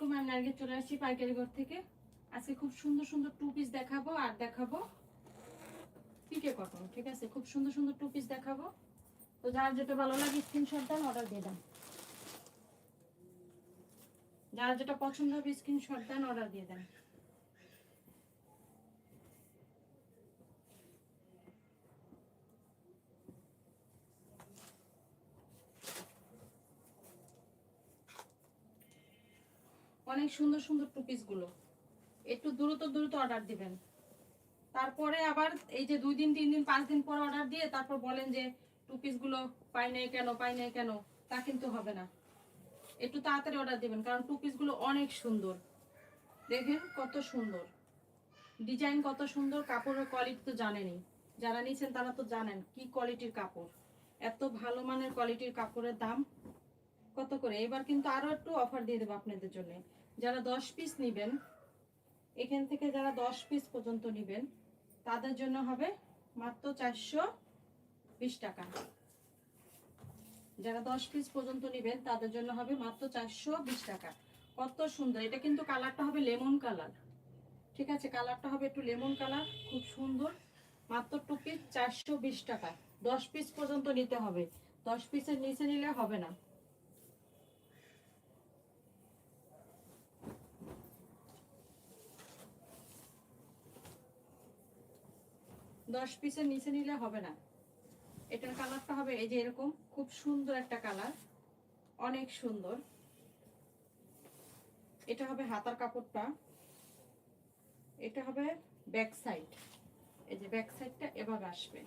আলাইকুম, আমি নার্গিস চলে আসছি পাইকারি ঘর থেকে। আজকে খুব সুন্দর সুন্দর টু পিস দেখাবো, আর দেখাবো পিকে কটন ঠিক আছে? খুব সুন্দর সুন্দর টু পিস দেখাবো। তো যার যেটা ভালো লাগে স্ক্রিনশট দেন অর্ডার দিয়ে দেন যার যেটা পছন্দ হবে স্ক্রিনশট দেন অর্ডার দিয়ে দেন অনেক সুন্দর সুন্দর টু গুলো। একটু দ্রুত দ্রুত অর্ডার দিবেন। তারপরে আবার এই যে দুই দিন, তিন দিন, পাঁচ দিন পর অর্ডার দিয়ে তারপর বলেন যে টু গুলো পাই নাই কেন, পাই নাই কেন, তা কিন্তু হবে না। একটু তাড়াতাড়ি অর্ডার দিবেন, কারণ টু গুলো অনেক সুন্দর। দেখেন কত সুন্দর। ডিজাইন কত সুন্দর, কাপড়ের কোয়ালিটি তো জানেনই। যারা নিয়েছেন তারা তো জানেন কি কোয়ালিটির কাপড়। এত ভালো মানের কোয়ালিটির কাপড়ের দাম কত করে? এবার কিন্তু আরও একটু অফার দিয়ে দেবো আপনাদের জন্য। যারা দশ পিস নেবেন, এখান থেকে যারা দশ পিস পর্যন্ত নেবেন, তাদের জন্য হবে মাত্র চারশো বিশ টাকা। যারা দশ পিস পর্যন্ত নেবেন, তাদের জন্য হবে মাত্র চারশো বিশ টাকা। কত সুন্দর। এটা কিন্তু কালারটা হবে লেমন কালার। ঠিক আছে, কালারটা হবে একটু লেমন কালার, খুব সুন্দর। মাত্র টু পিস চারশো বিশ টাকা। দশ পিস পর্যন্ত নিতে হবে। দশ পিসের নিচে নিলে হবে না। দশ পিসের নিচে নিলে হবে না। এটার কালারটা হবে এই যে এরকম। খুব সুন্দর একটা কালার অনেক সুন্দর। এটা হবে হাতার কাপড়টা। এটা হবে ব্যাক সাইড এই যে ব্যাক সাইডটা এভাবে আসবে।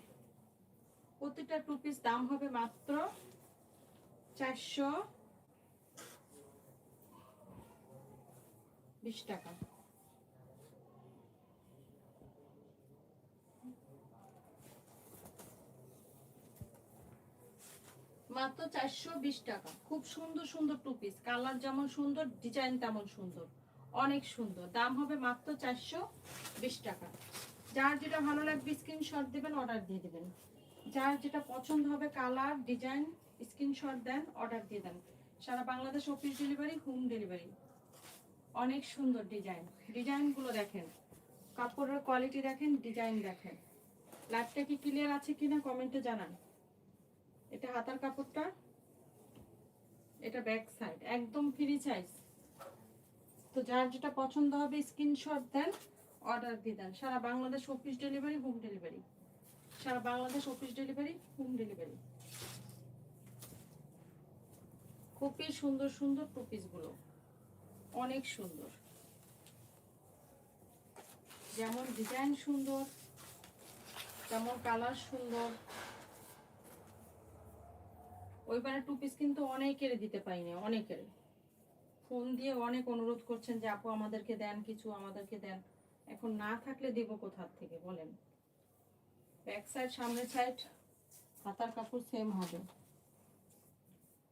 প্রতিটা টু পিস দাম হবে মাত্র চারশো বিশ টাকা। মাত্র চারশো বিশ টাকা। খুব সুন্দর সুন্দর টু পিস কালার যেমন সুন্দর ডিজাইন তেমন সুন্দর। অনেক সুন্দর। দাম হবে মাত্র চারশো বিশ টাকা। যার যেটা ভালো লাগবে স্ক্রিনশট দেবেন অর্ডার দিয়ে দেবেন। যার যেটা পছন্দ হবে কালার ডিজাইন স্ক্রিনশট দেন অর্ডার দিয়ে দেন। সারা Bangladesh office delivery home delivery অনেক সুন্দর ডিজাইন ডিজাইনগুলো দেখেন। কাপড়ের কোয়ালিটি দেখেন ডিজাইন দেখেন। লাইভটা কি ক্লিয়ার আছে কিনা কমেন্টে জানান। এটা হাতার কাপড়টা, এটা ব্যাক সাইড একদম ফ্রি সাইজ তো যার যেটা পছন্দ হবে স্ক্রিনশট দেন অর্ডার দিয়ে দেন। সারা Bangladesh office delivery home delivery সারা Bangladesh office delivery home delivery খুবই সুন্দর সুন্দর টুপিসগুলো অনেক সুন্দর। যেমন ডিজাইন সুন্দর, তেমন কালার সুন্দর। ওইবারে টু পিস কিন্তু অনেকের দিতে পাইনি অনেকের ফোন দিয়ে অনেক অনুরোধ করছেন যে, আপু, আমাদেরকে দেন কিছু, আমাদেরকে দেন। এখন না থাকলে দেব কোথার থেকে, বলেন। ব্যাক সাইড সামনের সাইড হাতার কাপড় সেম হবে।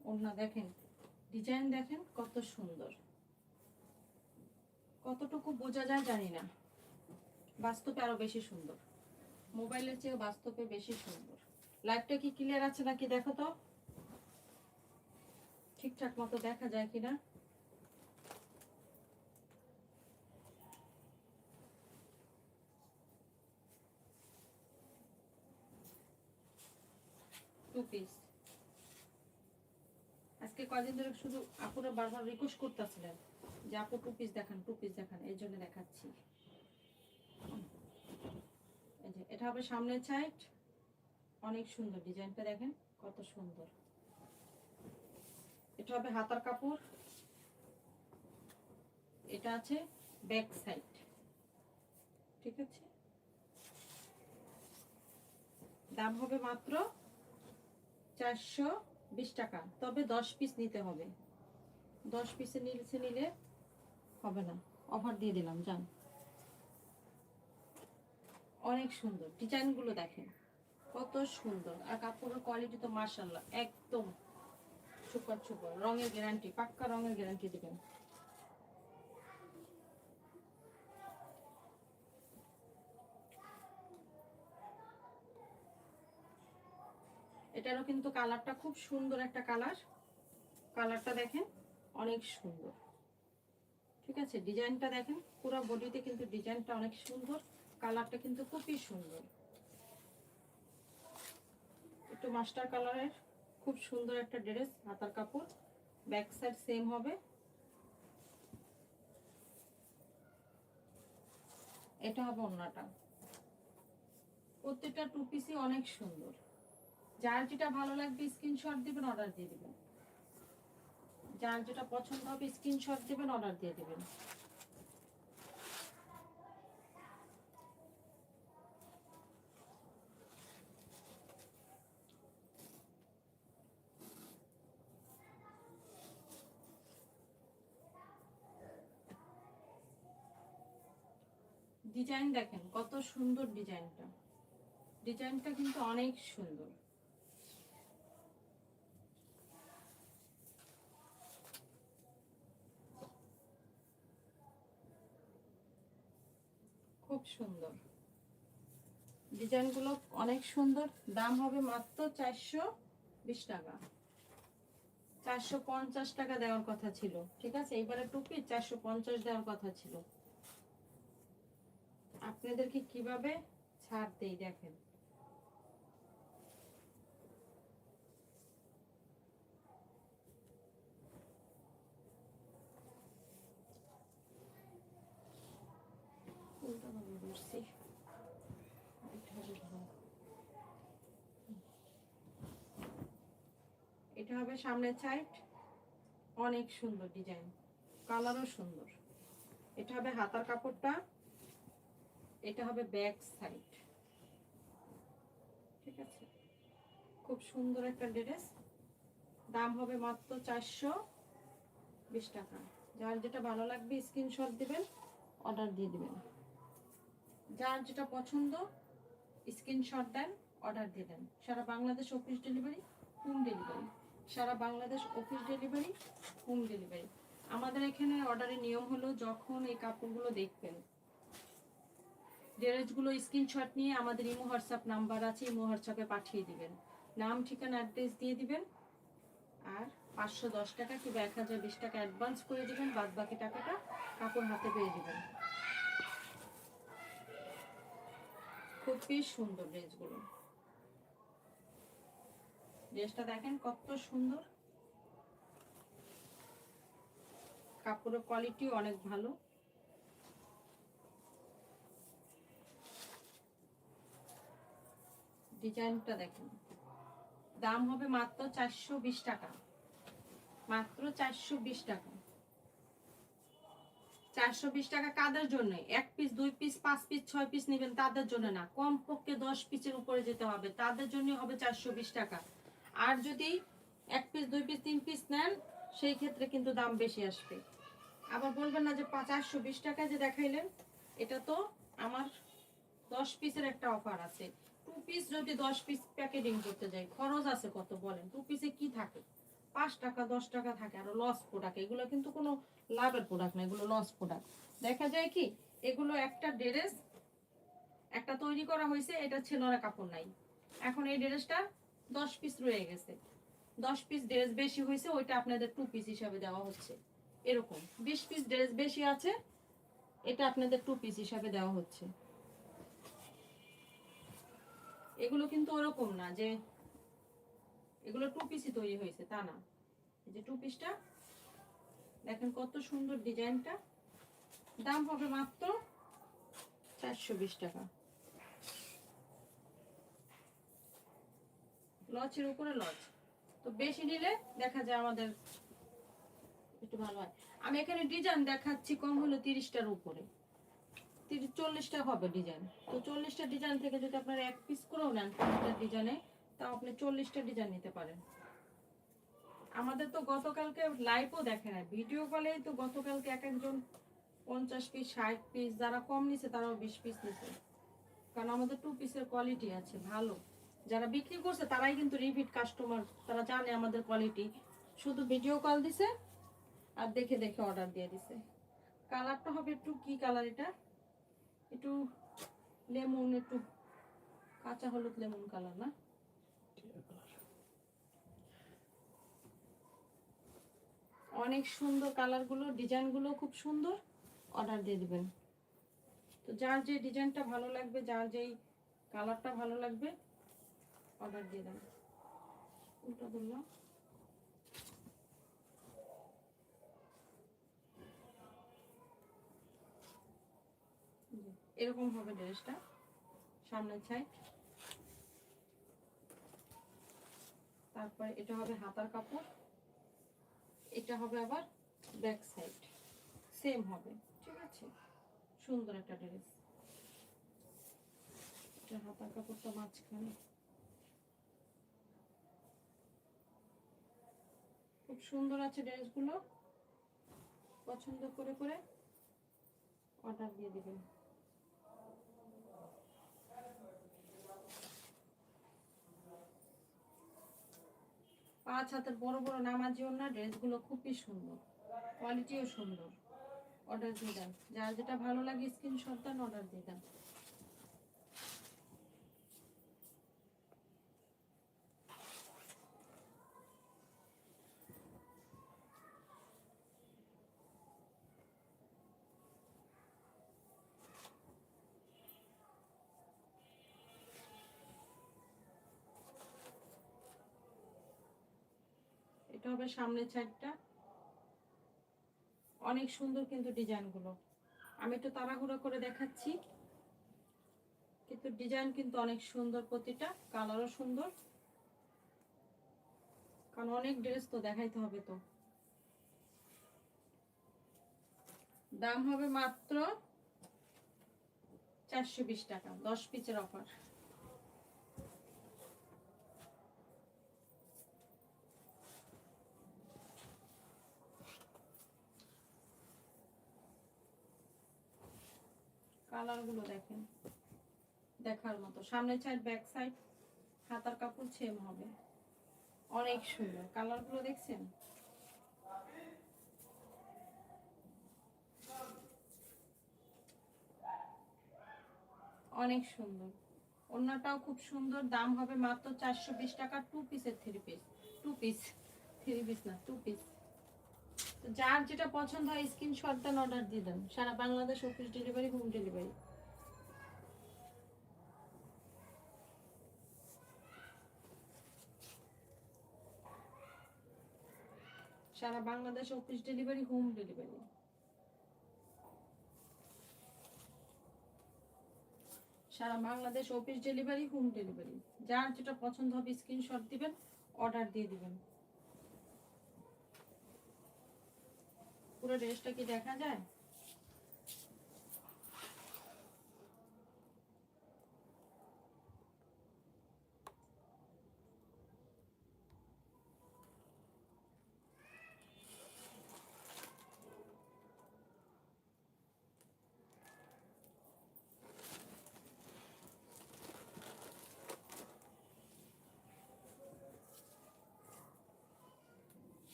ওনা দেখেন ডিজাইন দেখেন কত সুন্দর। কতটুকু বোঝা যায় জানি না। বাস্তবে আরও বেশি সুন্দর। মোবাইলের চেয়ে বাস্তবে বেশি সুন্দর। লাইভটা কি ক্লিয়ার আছে নাকি দেখো তো? ঠিকঠাক মতো দেখা যায় কিনা? আজকে কয়দিন ধরে শুধু আপুরা বারবার রিকোয়েস্ট করতেছিলেন যে আপু টু পিস দেখান টু পিস দেখান, এই জন্য দেখাচ্ছি। এটা হবে সামনের সাইড অনেক সুন্দর ডিজাইনটা দেখেন, কত সুন্দর। এটা হবে হাতার কাপড়। এটা আছে ব্যাক সাইড ঠিক আছে? দাম হবে মাত্র চারশো বিশ টাকা। তবে দশ পিস নিতে হবে। দশ পিসে নিচে নিলে হবে না। অফার দিয়ে দিলাম, যান। অনেক সুন্দর। ডিজাইনগুলো দেখেন। কত সুন্দর। আর কাপড়ের কোয়ালিটি তো মার্শাল্লাহ একদম সুপার সুপার রঙের গ্যারান্টি পাক্কা রঙের গ্যারান্টি দিবেন। এটারও কিন্তু কালারটা খুব সুন্দর একটা কালার। কালারটা দেখেন, অনেক সুন্দর। ঠিক আছে, ডিজাইনটা দেখেন, পুরো বডিতে কিন্তু ডিজাইনটা অনেক সুন্দর, কালারটা কিন্তু খুবই সুন্দর। একটু মাস্টার কালারের খুব সুন্দর একটা ড্রেস হাতার কাপড়। ব্যাক সাইড সেম হবে। এটা হবে অন্যটা প্রত্যেকটা টু পিসই অনেক সুন্দর। যার যেটা ভালো লাগবে স্ক্রিনশট দিবেন অর্ডার দিয়ে দিবেন। যার যেটা পছন্দ হবে স্ক্রিনশট দিবেন অর্ডার দিয়ে দিবেন। ডিজাইন দেখেন, কত সুন্দর ডিজাইনটা। ডিজাইনটা কিন্তু অনেক সুন্দর। খুব সুন্দর। ডিজাইনগুলো অনেক সুন্দর, দাম হবে মাত্র চারশো বিশ টাকা। চারশো পঞ্চাশ টাকা দেওয়ার কথা ছিল, ঠিক আছে? এইবারে টুপি চারশো পঞ্চাশ দেওয়ার কথা ছিল। আপনাদেরকে কীভাবে ছাড় দেই দেখেন। এটা হবে সামনের সাইড অনেক সুন্দর ডিজাইন কালারও সুন্দর। এটা হবে হাতার কাপড়টা। এটা হবে ব্যাক সাইড। ঠিক আছে? খুব সুন্দর একটা ড্রেস। দাম হবে মাত্র চারশো বিশ টাকা। যার যেটা ভালো লাগবে স্ক্রিনশট দিবেন, অর্ডার দিয়ে দিবেন। যার যেটা পছন্দ, স্ক্রিনশট দেন, অর্ডার দিয়ে দেন। সারা Bangladesh office delivery, home delivery. সারা Bangladesh office delivery, home delivery. আমাদের এখানে অর্ডারের নিয়ম হলো, যখন এই কাপড়গুলো দেখবেন ড্রেসগুলো স্ক্রিনশট নিয়ে আমাদের ইমো হোয়াটসঅ্যাপ নাম্বার আছে, ইমো হোয়াটসঅ্যাপে পাঠিয়ে দিবেন। নাম, ঠিকানা, অ্যাড্রেস দিয়ে দিবেন। আর পাঁচশো দশ টাকা কিংবা এক হাজার বিশ টাকা অ্যাডভান্স করে দিবেন বাদ বাকি টাকাটা কাপড় হাতে পেয়ে দিবেন। খুবই সুন্দর ড্রেসগুলো। ড্রেসটা দেখেন কত সুন্দর। কাপড়ের কোয়ালিটি অনেক ভালো। ডিজাইনটা দেখেন। দাম হবে মাত্র চারশো বিশ টাকা। মাত্র চারশো বিশ টাকা। চারশো বিশ টাকা কাদের জন্য এক পিস দুই পিস পাঁচ পিস ছয় পিস নেবেন তাদের জন্য না। কম পক্ষে দশ পিসের উপরে যেতে হবে। তাদের জন্য হবে চারশো বিশ টাকা। আর যদি এক পিস দুই পিস তিন পিস নেন, সেই ক্ষেত্রে কিন্তু দাম বেশি আসবে। আবার বলবেন না যে চারশো বিশ টাকায় যে দেখাইলেন, এটা তো আমার দশ পিসের একটা অফার আছে। পিস যদি দশ পিস প্যাকেটিং করতে যাই, খরচ আছে কত বলেন? টু পিসে কি থাকে? পাঁচ টাকা, দশ টাকা থাকে, আর লস প্রোডাক্ট এগুলো কিন্তু কোনো লাভের প্রোডাক্ট না, এগুলো লস প্রোডাক্ট দেখা যায় কি, এগুলো একটা ড্রেস একটা তৈরি করা হয়েছে, এটা ছেলেরা কাপড় নাই। এখন এই ড্রেসটা দশ পিস রয়ে গেছে। দশ পিস ড্রেস বেশি হয়েছে, ওইটা আপনাদের টু পিস হিসাবে দেওয়া হচ্ছে। এরকম। বিশ পিস ড্রেস বেশি আছে, এটা আপনাদের টু পিস হিসাবে দেওয়া হচ্ছে। এগুলো কিন্তু ওরকম না যে, এগুলো টু পিসই তৈরি হয়েছে, তা না। এই যে টু পিসটা দেখেন কত সুন্দর ডিজাইনটা। দাম হবে মাত্র চারশো বিশ টাকা। লচের উপরে লচ তো বেশি নিলে দেখা যায় আমাদের একটু ভালো হয়। আমি এখানে ডিজাইন দেখাচ্ছি, কম হলো তিরিশটার উপরে। চল্লিশটা হবে ডিজাইন তো চল্লিশটা ডিজাইন থেকে যদি আপনারা এক পিস করেও নেন ডিজাইনে তাও আপনি চল্লিশটা ডিজাইন নিতে পারেন। আমাদের তো গতকালকে লাইভও দেখে না ভিডিও কলেই তো গতকালকে এক একজন পঞ্চাশ পিস ষাট পিস যারা কম নিছে তারাও বিশ পিস নিছে। কারণ আমাদের টু পিসের কোয়ালিটি আছে, ভালো। যারা বিক্রি করছে তারাই কিন্তু রিপিট কাস্টমার তারা জানে আমাদের কোয়ালিটি শুধু ভিডিও কল দিছে আর দেখে দেখে অর্ডার দিয়ে দিছে। কালারটা হবে একটু কি কালার এটা? একটু লেমন, একটু কাঁচা হলুদ লেমন কালার, না? অনেক সুন্দর কালারগুলো, ডিজাইনগুলো খুব সুন্দর। অর্ডার দিয়ে দিবেন। তো যার যে ডিজাইনটা ভালো লাগবে, যার যেই কালারটা ভালো লাগবে, অর্ডার দিয়ে দেন। উল্টা বললাম। এরকম হবে ড্রেসটা, সামনের সাইড তারপরে এটা হবে হাতার কাপড়, এটা হবে আবার ব্যাক সাইড সেম হবে, ঠিক আছে? সুন্দর একটা ড্রেস এটা হাতার কাপড়টা মাঝখানে। খুব সুন্দর আছে ড্রেসগুলো পছন্দ করে করে অর্ডার দিয়ে দিবেন। পাঁচ হাতের বড় বড় নামাজি ওনা ড্রেসগুলো খুবই সুন্দর। কোয়ালিটিও সুন্দর। অর্ডার দিয়ে দেন। যার যেটা ভালো লাগে স্ক্রিনশট দেন অর্ডার দিয়ে দেন। হবে সামনের সাইডটা অনেক সুন্দর কিন্তু ডিজাইনগুলো আমি একটু তাড়াহুড়ো করে দেখাচ্ছি। কিন্তু ডিজাইন কিন্তু অনেক সুন্দর প্রতিটা কালারও সুন্দর। কারণ অনেক ড্রেস তো দেখাইতে হবে তো। দাম হবে মাত্র চারশো বিশ টাকা, দশ পিসের অফার কালারগুলো দেখেন। দেখার মতো। সামনে সাইড ব্যাক সাইড হাতার কাপড় সেম হবে। অনেক সুন্দর। কালারগুলো দেখছেন? অনেক সুন্দর। অন্যটাও খুব সুন্দর। দাম হবে মাত্র চারশো বিশ টাকা। টু পিসের three piece two piece three piece না টু পিস যার যেটা পছন্দ হয় স্ক্রিনশট দেন অর্ডার দিয়ে দেন। সারা Bangladesh office delivery home delivery সারা Bangladesh office delivery home delivery সারা Bangladesh office delivery home delivery যার যেটা পছন্দ হবে স্ক্রিনশট দিবেন অর্ডার দিয়ে দিবেন। পুরো ড্রেসটা কি দেখা যায়?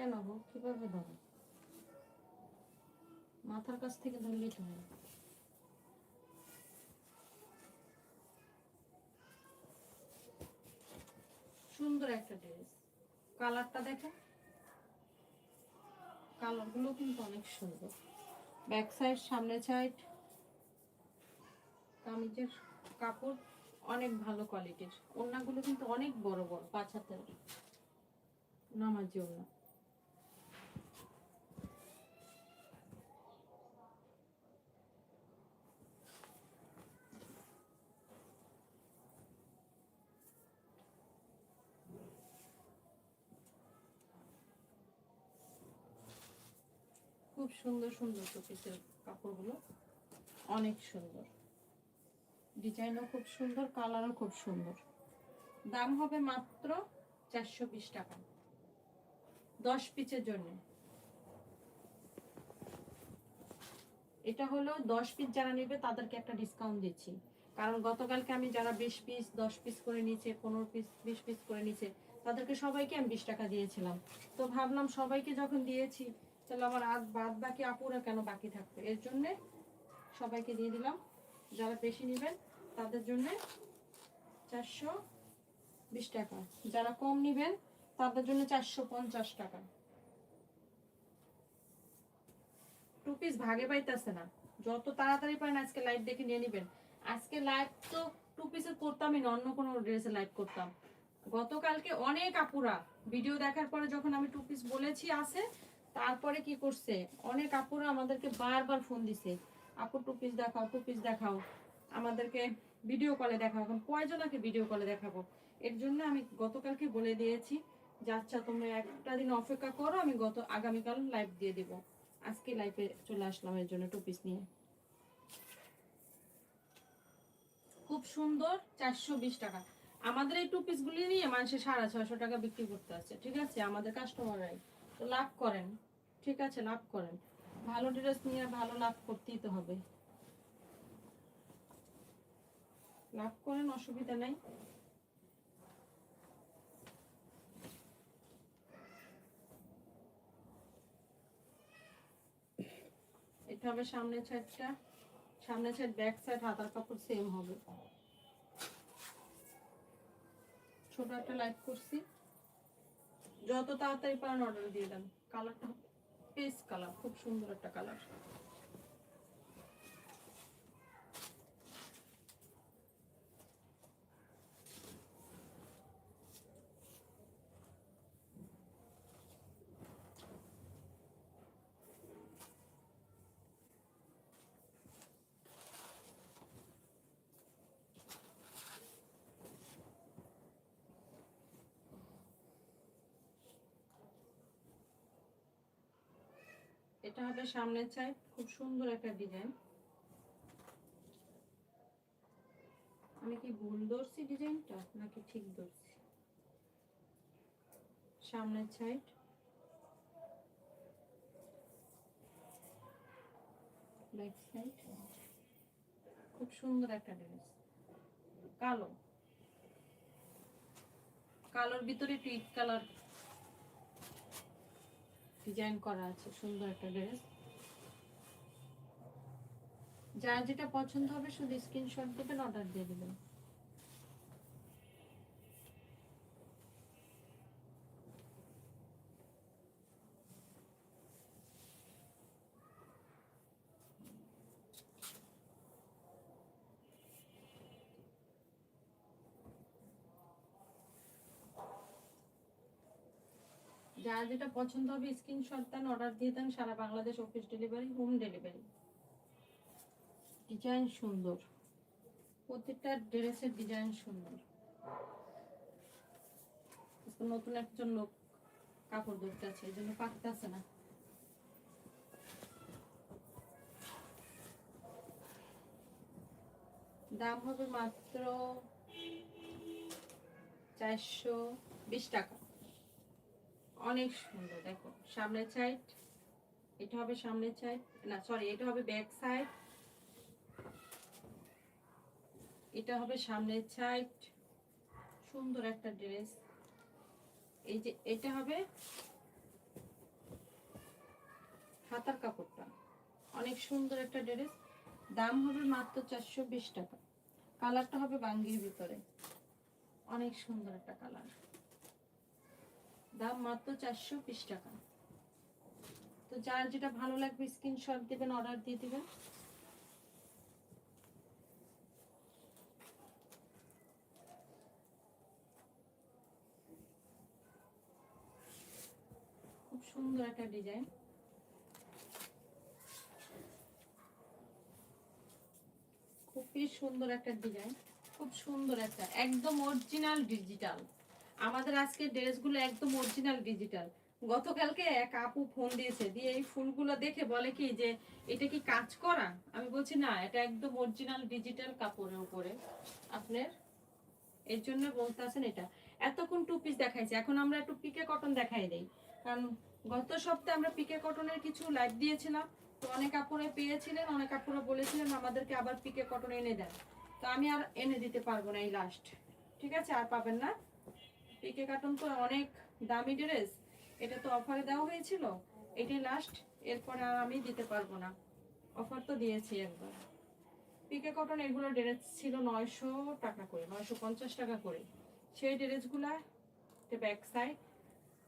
কেন গো? কীভাবে ধরো মাথার কাছ থেকে ধরলেই তো হয়। সুন্দর একটা ড্রেস কালারটা দেখেন কালারগুলো কিন্তু অনেক সুন্দর। ব্যাক সাইড সামনে সাইড কামিজের কাপড় অনেক ভালো কোয়ালিটির ওড়নাগুলো কিন্তু অনেক বড় বড়, পাঁচ হাতের নামাজি ওড়না। খুব সুন্দর সুন্দর টপিসের কাপড়গুলো। অনেক সুন্দর। ডিজাইনও খুব সুন্দর, কালারও খুব সুন্দর। দাম হবে মাত্র চারশো বিশ টাকা। দশ পিসের জন্য। এটা হলো দশ পিস যারা নেবে, তাদেরকে একটা ডিসকাউন্ট দিচ্ছি। কারণ গতকালকে আমি যারা বিশ পিস, দশ পিস করে নিচে পনেরো পিস, বিশ পিস করে নিচে তাদেরকে সবাইকে আমি বিশ টাকা দিয়েছিলাম। তো ভাবলাম সবাইকে যখন দিয়েছি তাহলে আমার আর বাদ বাকি আপুরা কেন বাকি থাকবে? এর জন্যে সবাইকে দিয়ে দিলাম। যারা বেশি নেবেন, তাদের জন্য চারশো বিশ টাকা। যারা কম নেবেন, তাদের জন্য চারশো পঞ্চাশ টাকা। টু পিস ভাগে পাইতেছে না। যত তাড়াতাড়ি পারেন আজকে লাইভ দেখে নিয়ে নেবেন। আজকে লাইভ তো টু পিসের করতামই না, অন্য কোনো ড্রেসে লাইভ করতাম। গতকালকে অনেক আপুরা ভিডিও দেখার পরে যখন আমি টু পিস বলেছি, আছে তারপরে কি করছে? অনেক আপুরা আমাদেরকে বারবার ফোন দিছে। আপু টু দেখাও টু দেখাও। আমাদেরকে ভিডিও কলে দেখাও। এখন কয়জনাকে ভিডিও কলে দেখাবো? এর জন্য আমি গতকালকে বলে দিয়েছি যে আচ্ছা তোমরা একটা দিন অপেক্ষা করো, আমি গত, আগামীকাল লাইভ দিয়ে দিব। আজকে লাইভে চলে আসলাম এর জন্য টু পিস নিয়ে। খুব সুন্দর, চারশো বিশ টাকা। আমাদের এই টু পিস গুলি নিয়ে মানুষের সাড়ে ছয়শো টাকা বিক্রি করতে আছে ঠিক আছে? আমাদের কাস্টমাররাই লাভ করেন। ঠিক আছে, লাভ করেন। ভালো ড্রেস নিয়ে ভালো লাভ করতেই তো হবে। লাভ করেন, অসুবিধা নাই। এটা হবে সামনের সাইডটা সামনের সাইড ব্যাক সাইড হাতার কাপড় সেম হবে। ছোট একটা লাইট করছি। যত তাড়াতাড়ি পারেন অর্ডার দিয়ে দেন। কালারটা পেস্ট কালার খুব সুন্দর একটা কালার এটা হবে সামনের সাইড খুব সুন্দর একটা ডিজাইন। আমি কি ভুল ধরছি ডিজাইনটা, নাকি ঠিক ধরছি? সামনের সাইড ব্যাক সাইড। খুব সুন্দর একটা ড্রেস। কালো। কালোর ভিতরে টিট কালার ডিজাইন করা আছে, সুন্দর একটা ড্রেস যার যেটা পছন্দ হবে, শুধু স্ক্রিনশট দেবেন অর্ডার দিয়ে দেবেন যার যেটা পছন্দ হবে স্ক্রিনশট দেন অর্ডার দিয়ে দেন সারা Bangladesh office delivery home delivery design সুন্দর। প্রত্যেকটা ড্রেসের ডিজাইন সুন্দর। নতুন একজন লোক কাপড় ধরতে আছে এই জন্য পাকতেছে না। দাম হবে মাত্র চারশো বিশ টাকা। অনেক সুন্দর, দেখো। সামনের সাইড এটা হবে সামনের সাইড না সরি এটা হবে ব্যাক সাইড এটা হবে সামনের সাইড সুন্দর একটা ড্রেস এই যে, এটা হবে হাতার কাপড়টা। অনেক সুন্দর একটা ড্রেস দাম হবে মাত্র চারশো বিশ টাকা। কালারটা হবে বাঙ্গির ভিতরে। অনেক সুন্দর একটা কালার দাম মাত্র চারশো বিশ টাকা। তো যার যেটা ভালো লাগবে স্ক্রিনশট দেবেন অর্ডার দিয়ে দিবেন। খুব সুন্দর একটা ডিজাইন। খুবই সুন্দর একটা ডিজাইন, খুব সুন্দর একটা, একদম অরিজিনাল ডিজিটাল আমাদের আজকে ড্রেসগুলো একদম অরিজিনাল ডিজিটাল গতকালকে এক আপু ফোন দিয়েছে, দিয়ে এই ফুলগুলো দেখে বলে কি যে, এটা কি কাজ করা? আমি বলছি, না, এটা একদম অরিজিনাল ডিজিটাল কাপড়ের উপরে। আপনার? এর জন্য বলতেছেন এটা। এতক্ষণ টু পিস দেখাইছে, এখন আমরা একটু পিকে কটন দেখাই দেই। কারণ গত সপ্তাহে আমরা পিকে কটনের কিছু লাইভ দিয়েছিলাম। তো অনেক আপুরে পেয়েছিলেন, অনেক আপুরা বলেছিলেন, আমাদেরকে আবার পিকে কটন এনে দেন। তো আমি আর এনে দিতে পারব না এই লাস্ট ঠিক আছে? আর পাবেন না। পিকে কাটন তো অনেক দামি ড্রেস, এটা তো অফারে দেওয়া হয়েছিল, এটাই লাস্ট এরপরে আর আমি দিতে পারব না। অফার তো দিয়েছি একবার। পিকে কটন এগুলো ড্রেস ছিল নয়শো টাকা করে, নয়শো পঞ্চাশ টাকা করে। সেই ড্রেসগুলা এটা ব্যাক সাইড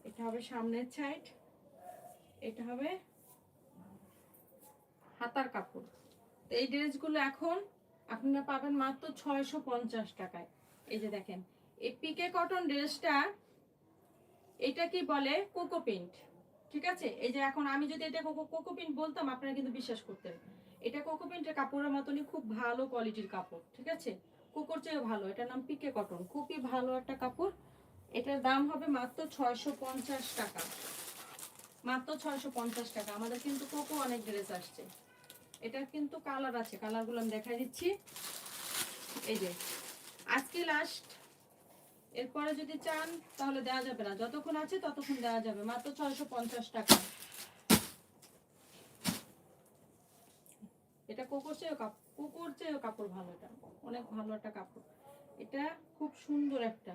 এটা হবে সামনের সাইড এটা হবে হাতার কাপড়। তো এই ড্রেসগুলো এখন আপনারা পাবেন মাত্র ছয়শো পঞ্চাশ টাকায়। এই যে দেখেন এই পিকে কটন ড্রেসটা এটা কি বলে? কোকো প্রিন্ট ঠিক আছে? এই যে এখন আমি যদি এটা কোকো প্রিন্ট বলতাম, আপনারা কিন্তু বিশ্বাস করতেন। এটা কোকো প্রিন্টের কাপড়ের মতনই খুব ভালো কোয়ালিটির কাপড়, ঠিক আছে? কোকোর চেয়েও ভালো। এটার নাম পিকে কটন খুবই ভালো একটা কাপড়। এটার দাম হবে মাত্র ছয়শো পঞ্চাশ টাকা। মাত্র ছয়শো পঞ্চাশ টাকা। আমাদের কিন্তু কোকো অনেক ড্রেস আসছে। এটার কিন্তু কালার আছে। কালারগুলো আমি দেখাই দিচ্ছি। এই যে, আজকে লাস্ট এরপরে যদি চান, তাহলে দেওয়া যাবে না। যতক্ষণ আছে ততক্ষণ দেওয়া যাবে। মাত্র ছয়শো পঞ্চাশ টাকা। এটা কোকোর কাপ, কোকোর চেয়েও কাপড় ভালো এটা। অনেক ভালো একটা কাপড়। এটা খুব সুন্দর একটা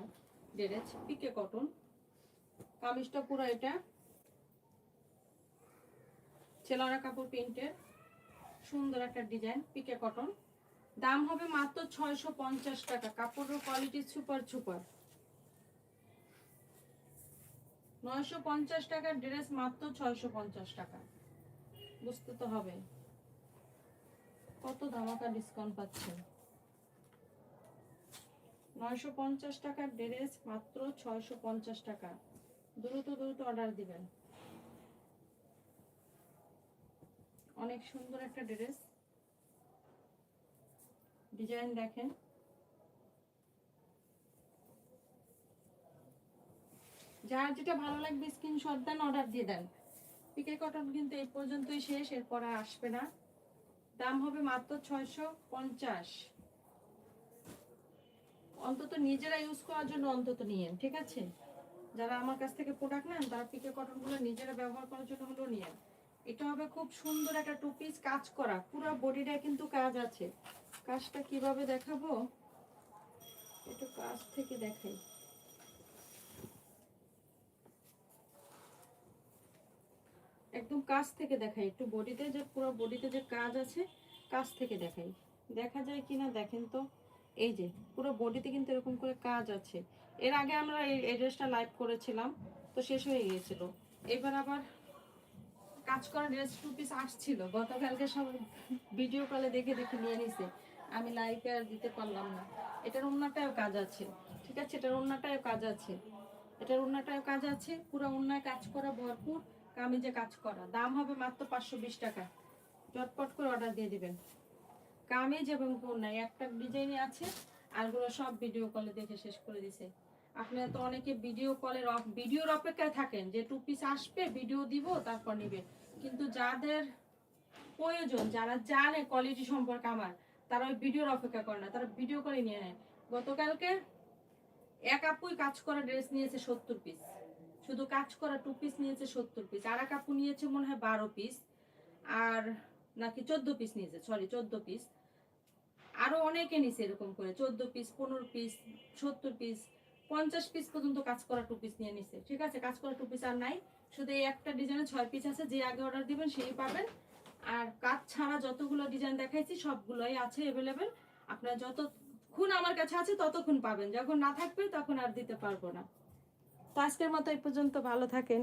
ড্রেস, পিকে কটন। কামিজটা পুরো এটা। ছেলারা কাপড় প্রিন্টের। সুন্দর একটা ডিজাইন, পিকে কটন। দাম হবে মাত্র ছয়শো পঞ্চাশ টাকা। কাপড়ের কোয়ালিটি সুপার সুপার নয়শো পঞ্চাশ টাকার ড্রেস মাত্র ছয়শো পঞ্চাশ টাকা। বুঝতে তো হবে। কত ধামাকা ডিসকাউন্ট পাচ্ছেন। নয়শো পঞ্চাশ টাকার ড্রেস মাত্র ছয়শো পঞ্চাশ টাকা। দ্রুত দ্রুত অর্ডার দিবেন। অনেক সুন্দর একটা ড্রেস। ডিজাইন দেখেন। যার যেটা ভালো লাগবে স্ক্রিনশট দেন অর্ডার দিয়ে দেন। পিকে কটন কিন্তু এই পর্যন্তই শেষ, এরপর আর আসবে না। দাম হবে মাত্র ছয়শো পঞ্চাশ। অন্তত নিজেরা ইউজ করার জন্য অন্তত নিয়েন, ঠিক আছে? যারা আমার কাছ থেকে প্রোডাক্ট নেন, তারা পিকে কটনগুলো নিজেরা ব্যবহার করার জন্য হলেও নিয়েন। এটা হবে খুব সুন্দর একটা টু পিস কাজ করা, পুরো বডিটা কিন্তু কাজ আছে। কাজটা কীভাবে দেখাবো? একটু কাজ থেকে দেখাই। একদম কাছ থেকে দেখাই, একটু বডিতে যে, পুরো বডিতে যে কাজ আছে, কাছ থেকে দেখাই। দেখা যায় কি না দেখেন তো, এই যে, পুরো বডিতে কিন্তু এরকম করে কাজ আছে। এর আগে আমরা এই ড্রেসটা লাইভ করেছিলাম, তো শেষ হয়ে গিয়েছিল। এবার আবার কাজ করা ড্রেস টু পিস আসছিল, গতকালকে সব ভিডিও কলে দেখে দেখে নিয়ে নিছে। আমি লাইভে আর দিতে পারলাম না। এটার অন্যটাও কাজ আছে, ঠিক আছে? এটার অন্যটাও কাজ আছে। এটার অন্যটাও কাজ আছে, পুরো অন্যায় কাজ করা ভরপুর। কামিজে কাজ করা। দাম হবে মাত্র পাঁচশো বিশ টাকা। চটপট করে অর্ডার দিয়ে দিবেন। কামিজ এবং অন্যায় একটা ডিজাইনই আছে আরগুলো সব ভিডিও কলে দেখে শেষ করে দিছে। আপনারা তো অনেকে ভিডিও কলের ভিডিওর অপেক্ষায় থাকেন যে টু পিস আসবে ভিডিও দিব, তারপর নিবে। কিন্তু যাদের প্রয়োজন, যারা জানে কোয়ালিটি সম্পর্কে আমার, তারা ওই ভিডিওর অপেক্ষা করে না। তারা ভিডিও করে নিয়ে নেয়। গতকালকে এক আপুই কাজ করা ড্রেস নিয়েছে সত্তর পিস শুধু কাজ করা টু পিস নিয়েছে সত্তর পিস আর এক আপু নিয়েছে মনে হয় বারো পিস আর নাকি চোদ্দ পিস নিয়েছে সরি চোদ্দ পিস আরও অনেকে নিছে এরকম করে, চোদ্দ পিস পনেরো পিস সত্তর পিস পঞ্চাশ পিস পর্যন্ত কাজ করা টু পিস নিয়ে নিছে। ঠিক আছে, কাজ করা টু পিস আর নাই, শুধু এই একটা ডিজাইনে ছয় পিস আছে, যে আগে অর্ডার দিবেন সেই পাবেন। আর কাজ ছাড়া যতগুলো ডিজাইন দেখাইছি, সবগুলোই আছে অ্যাভেলেবেল আপনারা যতক্ষণ আমার কাছে আছে, ততক্ষণ পাবেন, যখন না থাকবে তখন আর দিতে পারব না। আজকের মতো এই পর্যন্ত ভালো থাকেন।